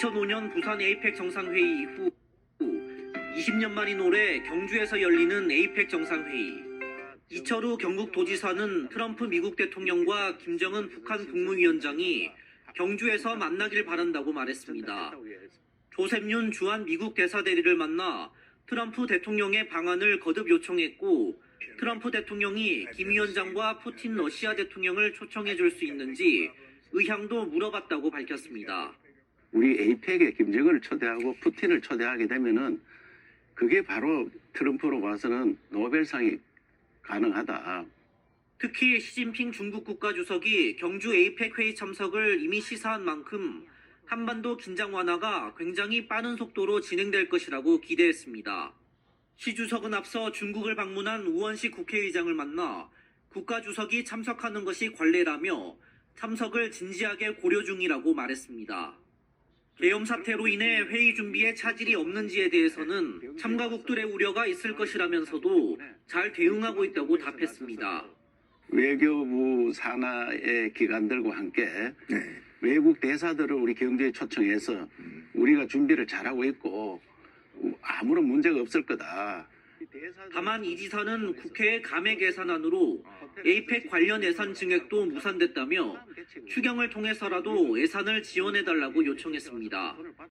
2005년 부산 에이펙 정상회의 이후 20년 만인 올해 경주에서 열리는 에이펙 정상회의. 이철우 경북 도지사는 트럼프 미국 대통령과 김정은 북한 국무위원장이 경주에서 만나길 바란다고 말했습니다. 조셉윤 주한 미국 대사대리를 만나 트럼프 대통령의 방안을 거듭 요청했고 트럼프 대통령이 김 위원장과 푸틴 러시아 대통령을 초청해 줄 수 있는지 의향도 물어봤다고 밝혔습니다. 우리 에이펙에 김정은을 초대하고 푸틴을 초대하게 되면은 그게 바로 트럼프로 봐서는 노벨상이 가능하다. 특히 시진핑 중국 국가주석이 경주 에이펙 회의 참석을 이미 시사한 만큼 한반도 긴장 완화가 굉장히 빠른 속도로 진행될 것이라고 기대했습니다. 시 주석은 앞서 중국을 방문한 우원식 국회의장을 만나 국가주석이 참석하는 것이 관례라며 참석을 진지하게 고려 중이라고 말했습니다. 계엄 사태로 인해 회의 준비에 차질이 없는지에 대해서는 참가국들의 우려가 있을 것이라면서도 잘 대응하고 있다고 답했습니다. 외교부 산하의 기관들과 함께 네. 외국 대사들을 우리 경주에 초청해서 우리가 준비를 잘하고 있고 아무런 문제가 없을 거다. 다만 이 지사는 국회의 감액 예산안으로 에이펙 관련 예산 증액도 무산됐다며 추경을 통해서라도 예산을 지원해달라고 요청했습니다.